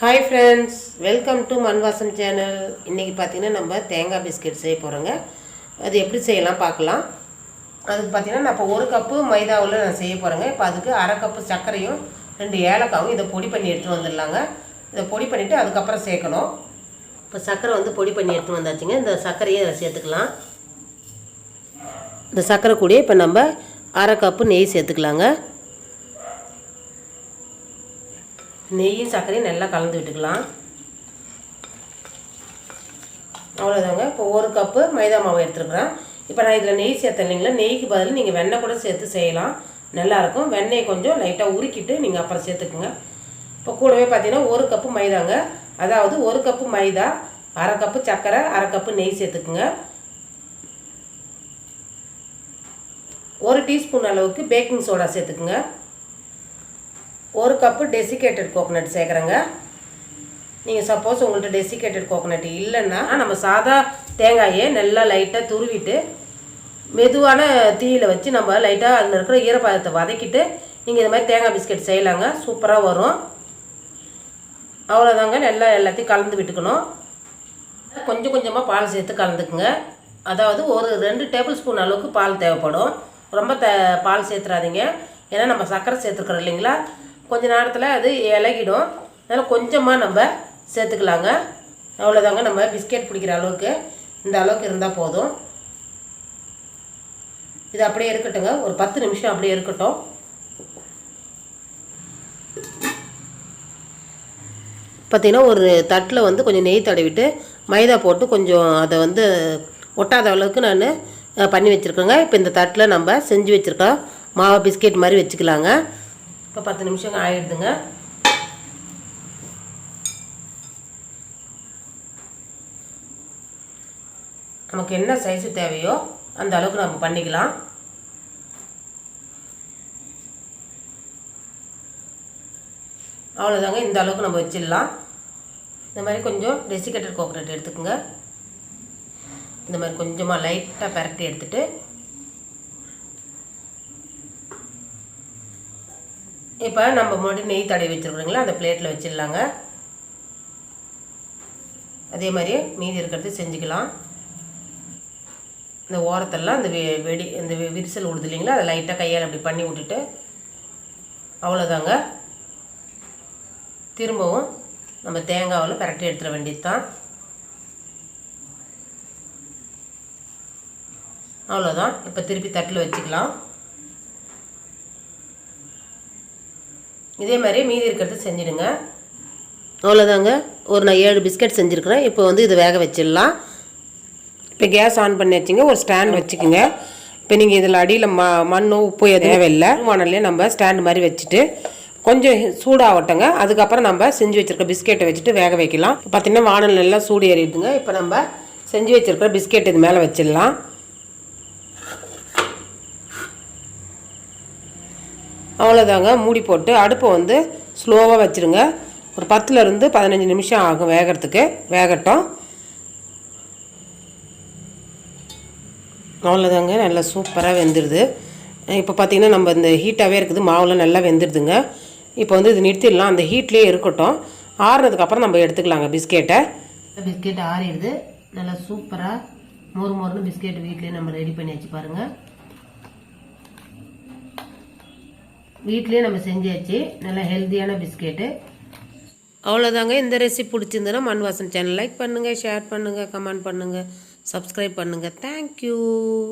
Hi friends welcome to Manvasam channel இன்றைக்கி பார்த்தீங்கன்னா நம்ம தேங்காய் பிஸ்கெட் செய்ய போகிறோங்க அது எப்படி செய்யலாம் பார்க்கலாம். அதுக்கு பார்த்தீங்கன்னா நான் இப்போ ஒரு கப்பு மைதாவில் நான் செய்ய போகிறேங்க இப்போ அதுக்கு அரை கப்பு சர்க்கரையும் ரெண்டு ஏலக்காவும் இதை பொடி பண்ணி எடுத்துகிட்டு வந்துடலாங்க. இதை பொடி பண்ணிவிட்டு அதுக்கப்புறம் சேர்க்கணும். இப்போ சர்க்கரை வந்து பொடி பண்ணி எடுத்துகிட்டு வந்தாச்சுங்க. இந்த சர்க்கரையை இதில் சேர்த்துக்கலாம். இந்த சர்க்கரை கூட இப்போ நம்ம அரை கப்பு நெய் சேர்த்துக்கலாங்க. நெய்யும் சர்க்கரையும் நல்லா கலந்து விட்டுக்கலாம். அவ்வளோதாங்க இப்போ ஒரு கப்பு மைதா மாவு எடுத்துருக்குறேன். இப்போ நான் இதில் நெய் சேர்த்தேன் இல்லைங்களா? நெய்க்கு பதில் நீங்கள் வெண்ணெய் கூட சேர்த்து செய்யலாம். நல்லாயிருக்கும். வெண்ணெய் கொஞ்சம் லைட்டாக உருக்கிட்டு நீங்கள் அப்புறம் சேர்த்துக்குங்க. இப்போ கூடவே பார்த்தீங்கன்னா ஒரு கப்பு மைதாங்க. அதாவது ஒரு கப்பு மைதா அரை கப்பு சர்க்கரை அரை கப்பு நெய் சேர்த்துக்குங்க. ஒரு டீஸ்பூன் அளவுக்கு பேக்கிங் சோடா சேர்த்துக்குங்க. ஒரு கப்பு டெசிகேட்டட் கோகோனட் சேர்க்குறேங்க. நீங்கள் சப்போஸ் உங்கள்கிட்ட டெசிகேட்டட் கோகோனட் இல்லைன்னா நம்ம சாதா தேங்காயை நல்லா லைட்டாக துருவிட்டு மெதுவான தீயில் வச்சு நம்ம லைட்டாக அதில் இருக்கிற ஈரப்பதத்தை வதக்கிட்டு நீங்கள் இது மாதிரி தேங்காய் பிஸ்கெட் செய்யலாங்க. சூப்பராக வரும். அவ்வளோதாங்க நல்லா எல்லாத்தையும் கலந்து விட்டுக்கணும். கொஞ்சம் கொஞ்சமாக பால் சேர்த்து கலந்துக்குங்க. அதாவது ஒரு ரெண்டு டேபிள் ஸ்பூன் அளவுக்கு பால் தேவைப்படும். ரொம்ப த பால் சேர்த்துறாதீங்க. ஏன்னா நம்ம சர்க்கரை சேர்த்துருக்குறோம் இல்லைங்களா? கொஞ்ச நேரத்தில் அது இலகிடும். அதனால் கொஞ்சமாக நம்ம சேர்த்துக்கலாங்க. அவ்வளோதாங்க நம்ம பிஸ்கெட் பிடிக்கிற அளவுக்கு. இந்த அளவுக்கு இருந்தால் போதும். இது அப்படியே இருக்கட்டுங்க. ஒரு பத்து நிமிஷம் அப்படியே இருக்கட்டும். பார்த்திங்கன்னா ஒரு தட்டில் வந்து கொஞ்சம் நெய் தடவிட்டு மைதா போட்டு கொஞ்சம் அதை வந்து ஒட்டாத அளவுக்கு நான் பண்ணி வச்சுருக்கேங்க. இப்போ இந்த தட்டில் நம்ம செஞ்சு வச்சுருக்கோம் மாவு பிஸ்கெட் மாதிரி வச்சுக்கலாங்க. இப்போ பத்து நிமிஷம் ஆயிடுதுங்க. நமக்கு என்ன சைஸு தேவையோ அந்த அளவுக்கு நம்ம பண்ணிக்கலாம். அவ்வளோதாங்க இந்த அளவுக்கு நம்ம வச்சிடலாம். இந்த மாதிரி கொஞ்சம் டெசிகேட்டட் கோகனட் எடுத்துக்கோங்க. இந்த மாதிரி கொஞ்சமாக லைட்டாக பரட்டி எடுத்துகிட்டு இப்போ நம்ம முன்னாடி நெய் தடவி வச்சுருக்குறீங்களா அந்த பிளேட்டில் வச்சிடலாங்க. அதே மாதிரியே மீதி இருக்கிறது செஞ்சுக்கலாம். இந்த ஓரத்தெல்லாம் இந்த வெடி இந்த விரிசல் விடுது இல்லைங்களா அதை லைட்டாக கையால் அப்படி பண்ணி விட்டுட்டு அவ்வளோதாங்க திரும்பவும் நம்ம தேங்காவில் பரட்டி எடுத்துட வேண்டியது தான் அவ்வளோதான் இப்போ திருப்பி தட்டில் வச்சுக்கலாம். இதே மாதிரி மீதி இருக்கிறது செஞ்சிடுங்க. அவ்வளோதாங்க ஒரு நான் ஏழு பிஸ்கட் செஞ்சுருக்கிறேன். இப்போ வந்து இது வேக வச்சிடலாம். இப்போ கேஸ் ஆன் பண்ணி வச்சுங்க. ஒரு ஸ்டாண்ட் வச்சுக்கோங்க. இப்போ நீங்கள் இதில் அடியில் ம மண்ணோ உப்பு தேவையில்லை. வானல்லே நம்ம ஸ்டாண்ட் மாதிரி வச்சுட்டு கொஞ்சம் சூடாகட்டங்க. அதுக்கப்புறம் நம்ம செஞ்சு வச்சுருக்க பிஸ்கெட்டை வச்சுட்டு வேக வைக்கலாம். பார்த்திங்கன்னா வானல் நல்லா சூடு ஏறிடுதுங்க. இப்போ நம்ம செஞ்சு வச்சுருக்கிற பிஸ்கெட் இது மேலே வச்சிடலாம். அவ்வளோதாங்க மூடி போட்டு அடுப்பை வந்து ஸ்லோவாக வச்சுருங்க. ஒரு பத்துலேருந்து பதினஞ்சு நிமிஷம் ஆகும் வேகிறதுக்கு. வேகட்டும். அவ்வளோதாங்க நல்லா சூப்பராக வெந்துடுது இப்போ பார்த்திங்கன்னா நம்ம இந்த ஹீட்டாகவே இருக்குது. மாவுலாம் நல்லா வெந்துடுதுங்க இப்போ வந்து இது நிறுத்திடலாம். அந்த ஹீட்லேயே இருக்கட்டும். ஆறுனதுக்கப்புறம் நம்ம எடுத்துக்கலாங்க பிஸ்கெட்டை. பிஸ்கெட் ஆறிடுது. நல்லா சூப்பராக மொறு மொறுன்னு பிஸ்கெட் வீட்லேயே நம்ம ரெடி பண்ணி வச்சு பாருங்கள் வீட்லேயே நம்ம செஞ்சாச்சு. நல்லா ஹெல்த்தியான பிஸ்கெட்டு அவ்வளோதாங்க இந்த ரெசிபி பிடிச்சிருந்ததுன்னா மண் வாசன் சேனல் லைக் பண்ணுங்கள் ஷேர் பண்ணுங்கள் கமெண்ட் பண்ணுங்கள் சப்ஸ்கிரைப் பண்ணுங்கள் தேங்க்யூ